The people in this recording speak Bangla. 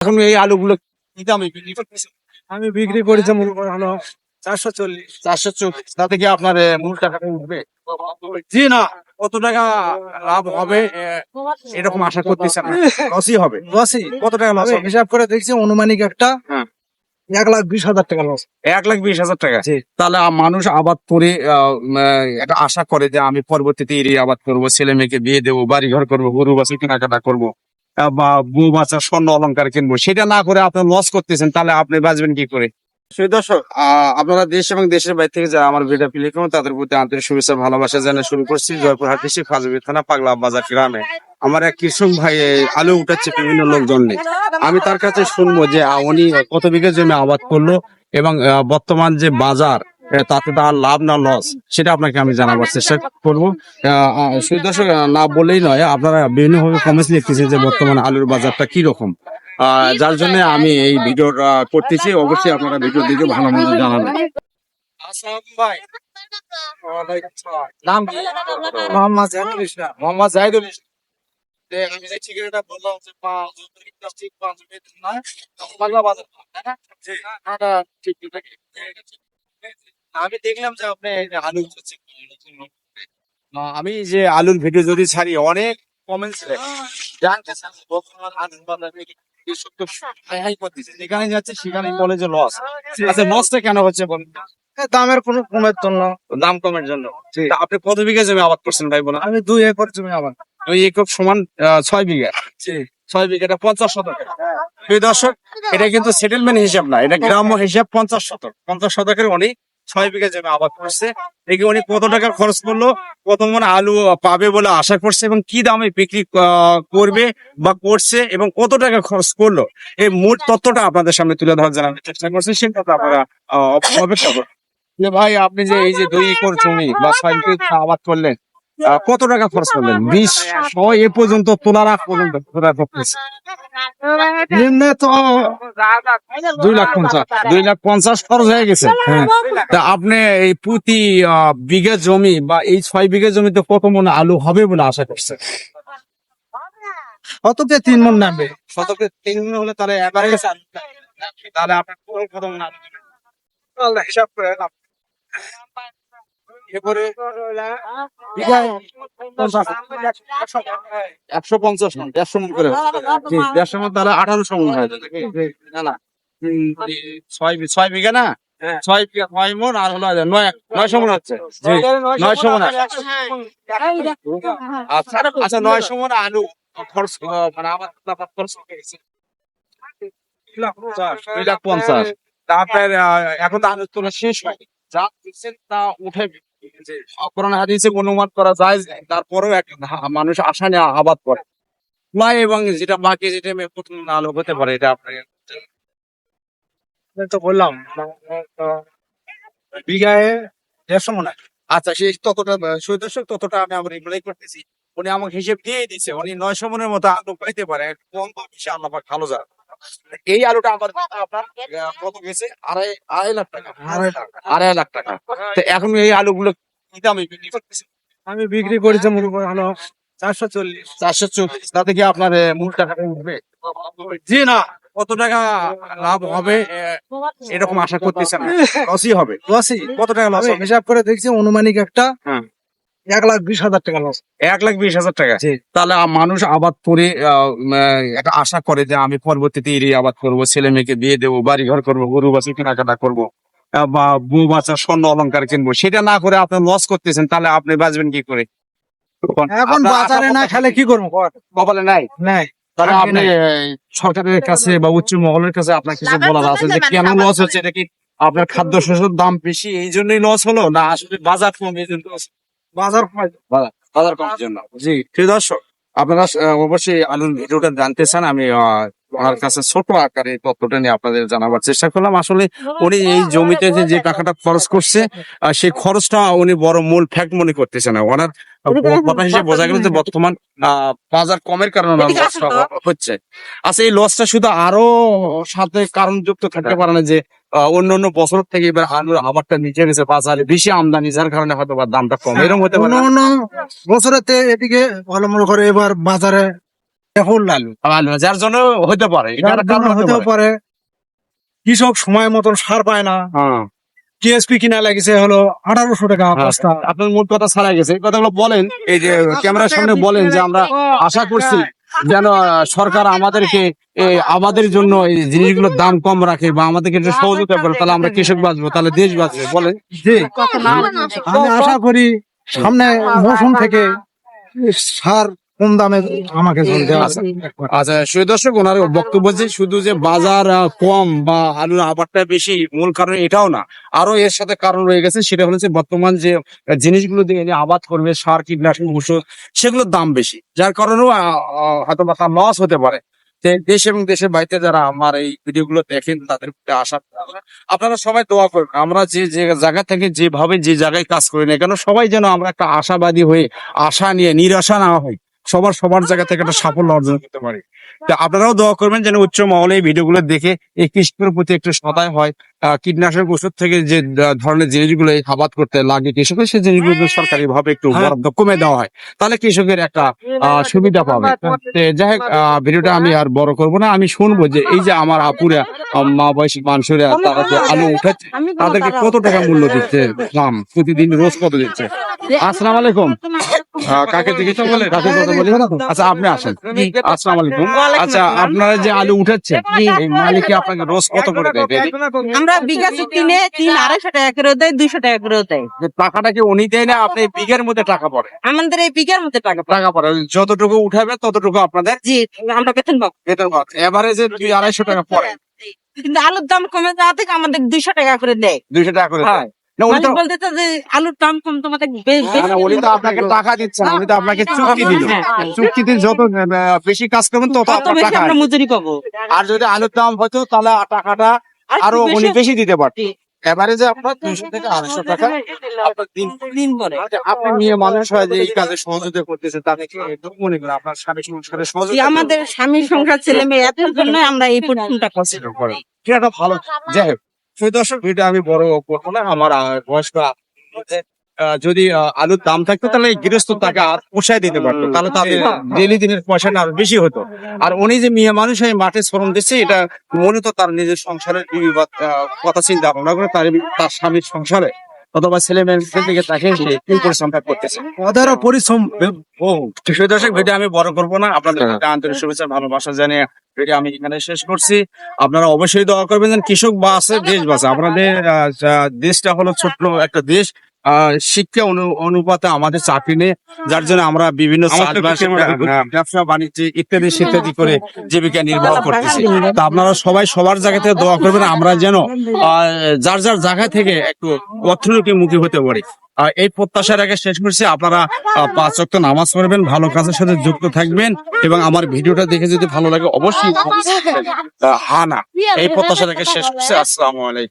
এখন এই আলুগুলো কি দামে বিক্রি করতেছেন আমি বিক্রি করেছি মূল করে চারশো চল্লিশ। চারশো চল্লিশ। তাতে কি আপনার মূল টাকাটা উঠবে? জি না কত টাকা লাভ হবে এরকম আশা করতেছেন লসই হবে। লসই কত টাকা লস হিসাব করে দেখছি অনুমানিক একটা হ্যাঁ। এক লাখ বিশ হাজার টাকা লস। এক লাখ বিশ হাজার টাকা। তাহলে মানুষ আবাদ করে একটা আশা করে যে আমি পরবর্তীতে এরই আবাদ করব ছেলে মেয়েকে বিয়ে দেবো বাড়ি ঘর করব গরু বাছুর কেনাকাটা করব। বউ বাচ্চা স্বর্ণ অলংকার কিনবো। সেটা না করে আপনি লস করতেছেন, তাহলে আপনি বাঁচবেন কি করে? দর্শক আপনারা দেশ এবং দেশের বাইরে থেকে যারা আমার ভিডিও প্লে করুন, তাদের প্রতি আন্তরিক শুভেচ্ছা, ভালোবাসা জানিয়ে শুরু করছি। জয়পুরহাট ডিস্ট্রিক্ট ফাজবি থানা, পাগলা বাজার গ্রামে। আমার এক কৃষক ভাই আলু উঠাচ্ছে, বিভিন্ন লোকজন আমি তার কাছে শুনব যে উনি কত বিঘা জমি আবাদ করল এবং বর্তমান যে বাজার তাতে তার লাভ না লস, সেটা আপনাকে আমি জানাবার চেষ্টা করব। দর্শক না বলেই নয়, আপনারা বিভিন্নভাবে কমেন্টস লিখতেছেন যে বর্তমানে আলুর বাজারটা কি রকম যার জন্য আমি এই ভিডিওটা করতেছি, অবশ্যই আপনারা ভিডিও দিকে ভালো মন্দ জানাবেন। ঠিক আমি দেখলাম যে আপনি আলু হচ্ছে আমি যে আলুর ভিডিও যদি ছাড়ি অনেক কমেন্টস জানতে চান আলুর বাজারে করতেছে যেখানে যাচ্ছে সেখানেই বলে যে লস আচ্ছা লসটা কেন হচ্ছে বলুন? দামের কোনো কমের জন্য। দাম কমের জন্য। আপনি কত বিঘা জমি আবাদ করছেন ভাই বলুন? আমি দুই একর জমি আমার ওই একক সমান আহ, ছয় বিঘা। ছয় বিঘাটা পঞ্চাশ শতক। প্রিয় দর্শক এটা কিন্তু সেটেলমেন্ট হিসাব না এটা গ্রাম্য হিসাব পঞ্চাশ শতক। পঞ্চাশ শতকের উনি ছয় বিঘা জমি আবাদ করছে। দেখি উনি কত টাকা খরচ করল, কত মনে আলু পাবে বলে আশা করছে এবং কি দামে বিক্রি করবে বা করছে এবং কত টাকা খরচ করল। এই মোট তথ্যটা আপনাদের সামনে তুলে ধরার জন্য আমি চেষ্টা করছি সেটা তো আপনারা অপেক্ষা যে ভাই, আপনি যে এই যে দুই একর জমি বা ছয় আবাদ করলেন কত টাকা খরচ করলেন? বিশ সহ এ পর্যন্ত তোলার আগ পর্যন্ত নিম্নে তো দুই লাখ পঞ্চাশ দুই লাখ পঞ্চাশ খরচ হয়ে গেছে হ্যাঁ। তা আপনি এই প্রতি বিঘা জমি বা এই ছয় বিঘা জমিতে কত মন আলু হবে বলে আশা করছে অতকে তিন মন নামবে? শতকে তিন মণ হলে তাহলে এভারেজ তাহলে আপনার কত মন আলু হিসাব করে নাও। এরপরে বিঘায় পঞ্চাশ। একশো পঞ্চাশ মন দেড়শো মন করে। দেড়শো মন তাহলে আঠারোশো মন হয়ে না না। ছয় ছয় বিঘা না? হ্যাঁ। ছয় ছয় মন আর হলো নয় নয়শো মন হচ্ছে। নয়শো মন আচ্ছা আচ্ছা নয়শো মন আলু খরচ মানে আমার খরচ হয়ে গেছে। দুই লাখ পঞ্চাশ। তা এখন তো আলুর তোলা শেষ হয়নি। যা দিচ্ছেন তা উঠে কোরআন হাদিসে অনুমান করা যায় তারপরেও এক মানুষ আশা নিয়ে আবাদ করে। লাই এবং যেটা বাকি যেটা মে- প্রথম আলো হতে পারে এটা আপনার আমি তো বললাম বিঘায় দেড়শো মনে আচ্ছা সেই ততটা সেই দর্শক ততটা আমি আমার রিপ্লাই করতেছি। উনি আমাকে হিসেব দিয়ে দিচ্ছে উনি নয়শো মনের মতো আলু পাইতে পারে কম বা বেশি আল্লাহ ভালো যান এই আলুটা আমার আপনার কত গেছে? আড়াই আড়াই লাখ টাকা। আড়াই লাখ। আড়াই লাখ টাকা। তো এখন এই আলুগুলো দামে বিক্রি করতেছে। আমি বিক্রি করেছি মূল করে হলো চারশো চল্লিশ। চারশো চল্লিশ। তাতে কি আপনার মূল টাকাটা উঠবে জি না কত টাকা লাভ হবে এরকম আশা করতেছেন লসই হবে। লসই? কত টাকা লস হিসাব করে দেখছি অনুমানিক একটা হ্যাঁ। এক লাখ বিশ হাজার টাকা লস। এক লাখ বিশ হাজার টাকা। তাহলে মানুষ আবাদ করে একটা আশা করে যে আমি পরবর্তীতে এরই আবাদ করব ছেলে মেয়েকে বিয়ে দেবো বাড়ি ঘর করব গরু বাছুর কেনাকাটা করব। বা বউ বাচ্চা স্বর্ণ অলংকার কিনবো সেটা না করে আপনি লস করতেছেন তাহলে আপনি বাঁচবেন কি করে? এখন আপনার বাজারে না খেলে কি? করব কপালে নাই? নাই। তাহলে আপনি সরকারের কাছে বা উচ্চ মহলের কাছে আপনার কিছু বলার আছে যে কেন লস হচ্ছে? এটা কি আপনার খাদ্য শস্যের দাম বেশি এই জন্যই লস হলো না আসলে বাজার কম এই জন্য বাজার কমাই- বাজার কমার জন্য। জি প্রিয় দর্শক আপনারা অবশ্যই আলুর ভিডিওটা জানতে চান আমি আহ, ওনার কাছে ছোট আকারে এই তথ্যটা নিয়ে আপনাদের জানাবার চেষ্টা করলাম। আসলে উনি এই জমিতে যে যে টাকাটা খরচ করছে সেই খরচটা উনি বড় মূল ফ্যাক্ট মনে করতেছে না ওনার কথা হিসেবে বোঝা গেল যে বর্তমান বাজার কমের কারণে লসটা হচ্ছে। আচ্ছা এই লসটা শুধু আরও সাথে কারণ যুক্ত থাকতে পারে না যে অন্য অন্য বছর থেকে এবার আলুর আবারটা নিচে গেছে বাজারে বেশি আমদানি যার কারণে হয়তো বা দামটা কম। এরকম হতে পারে? অন্য বছরেতে এদিকে ভালো মনে করে এবার বাজারে যার জন্য হতে পারে হতে পারে। কৃষক সময় মতন সার পায় না। হ্যাঁ। টিএসপি কিনা লাগছে হলো আঠারোশো টাকা বস্তা আপনার মূল কথা ছাড়া গেছে। এই কথাগুলো বলেন এই যে ক্যামেরার সামনে বলেন যে আমরা আশা করছি যেন সরকার আমাদেরকে আমাদের জন্য এই জিনিসগুলোর দাম কম রাখে বা আমাদেরকে একটু সহযোগিতা করে তাহলে আমরা কৃষক বাঁচবো তাহলে দেশ বাঁচবে। বলেন। জি। আমি আশা করি সামনে মৌসুম থেকে সার কম দামে আমাকে জল দেওয়া আচ্ছা। আচ্ছা সুই দর্শক ওনার বক্তব্য যে শুধু যে বাজার কম বা আলুর আবারটা বেশি মূল কারণ এটাও না। আরও এর সাথে কারণ রয়ে গেছে সেটা হচ্ছে বর্তমান যে জিনিসগুলো দিয়ে যে আবাদ করবে সার কীটনাশক ওষুধ সেগুলোর দাম বেশি। যার কারণেও হয়তো বা তার লস হতে পারে। দেশ এবং দেশের বাড়িতে যারা আমার এই ভিডিওগুলো দেখেন তাদের আশা আপনারা সবাই দোয়া করুন আমরা যে যে জায়গা থেকে যেভাবে যে জায়গায় কাজ করি না কেন সবাই যেন আমরা একটা আশাবাদী হয়ে আশা নিয়ে নিরাশা না হই সবার সবার জায়গা থেকে একটা সাফল্য অর্জন করতে পারি। তা আপনারাও দোয়া করবেন যেন উচ্চ মহলে এই ভিডিওগুলো দেখে এই কৃষকের প্রতি একটু সদায় হয়। আহ, কীটনাশক ওষুধ থেকে যে ধরনের জিনিসগুলো এই আবাদ করতে লাগে কৃষকের সেই জিনিসগুলো সরকারি ভাবে একটু হ্যাঁ। বরাদ্দ কমে দেওয়া হয়। তাহলে কৃষকের একটা আহ, সুবিধা পাবে। যাই হোক আহ, ভিডিওটা আমি আর বড় করব না। আমি শুনব যে এই যে আমার আপুরা মা বয়সী মানুষেরা তারা যে আলু উঠাচ্ছে তাদেরকে কত টাকা মূল্য দিচ্ছে দাম? প্রতিদিন রোজ কত দিচ্ছে? আসসালাম আলাইকুম। কাকে জিজ্ঞেস বলে কাকে কথা বলি? আচ্ছা আপনি আসেন। আসসালামু আলাইকুম। আচ্ছা আপনারা যে আলু উঠাচ্ছেন এই মালিকে আপনাকে রোজ কত করে দেয়? আমরা বিঘা তিন আড়াইশো টাকা করে দেয় দুইশো টাকা করে দেয় যে টাকাটা কি উনি দেয় না আপনি বিঘের মধ্যে টাকা পড়ে? আমাদের এই বিঘার মধ্যে টাকা টাকা পড়ে। যতটুকু উঠাবে ততটুকু আপনাদের জি আমরা বেতন পাবো। বেতন এভারেজে দুই আড়াইশো টাকা পড়ে। কিন্তু আলুর দাম কমে যাওয়া থেকে আমাদের দুইশো টাকা করে দেয়। দুইশো টাকা করে দেয়। না উনি তো বলতে যে আলুর দাম কম তোমাদের বেশি না, না, উনি তো আপনাকে টাকা দিচ্ছেন উনি তো আপনাকে চুক্তি দিল। চুক্তিতে যত বেশি কাজ করবেন তত তত আপনার টাকা আমরা মজুরি পাবো আর যদি আলুর দাম হতো তাহলে টাকাটা আরও উনি বেশি- দিতে পারতেন জি। এভারেজে আপনার দুইশো থেকে আড়াইশো টাকা আপনার দিন দিন পরে। আচ্ছা, আপনি মেয়ে মানুষ হয় যে এই কাজে সহযোগিতা করতেছে তাকে কি মনে করেন আপনার স্বামী সংসারে সহযোগিতা আমাদের স্বামী সংসার ছেলে মেয়ে এত জন্য আমরা এই পর্যন্ত করছি করে কি একটা ভালো যাই হোক। সেই দর্শক ভিডিও আমি বড় করব না। আমার বয়স্ক যদি আলুর দাম থাকতো, তাহলে গৃহস্থ তাকে আর পোষায় দিতে পারতো। তাহলে তাদের ডেলি দিনের পয়সাটা আরও বেশি হতো। আর উনি যে মেয়ে মানুষ হয়ে মাঠে শ্রম দিচ্ছে, এটা মূলত তার নিজের সংসারের কথা চিন্তা ভাবনা করে তার তার স্বামীর সংসারে। অথবা ছেলে মেয়েদের দিকে তাকিয়ে সে কি পরিশ্রমটা করতেছে? অধারো পরিশ্রম ও দর্শক ভিডিও আমি বড় করব না। আপনাদের প্রতি আন্তরিক শুভেচ্ছা ভালোবাসা জানিয়ে ভিডিও আমি এখানে শেষ করছি। আপনারা অবশ্যই দোয়া করবেন যেন কৃষক আছে দেশ বাসে আপনাদের দেশটা হলো ছোট্ট একটা দেশ। শিক্ষা অনুপাতে আমাদের চাকরি নেই যার জন্য আমরা বিভিন্ন ব্যবসা বাণিজ্য ইত্যাদি ইত্যাদি করে জীবিকা নির্বাহ করতেছি। তা আপনারা সবাই সবার জায়গা থেকে দোয়া করবেন আমরা যেন যার যার জায়গা থেকে একটু অর্থনীতি মুখী হতে পারি। আহ, এই প্রত্যাশার আগে শেষ করছি আপনারা পাঁচ ওয়াক্ত নামাজ পড়বেন ভালো কাজের সাথে যুক্ত থাকবেন এবং আমার ভিডিওটা দেখে যদি ভালো লাগে অবশ্যই হা না এই প্রত্যাশা রেখে শেষ করছি আসসালামু আলাইকুম।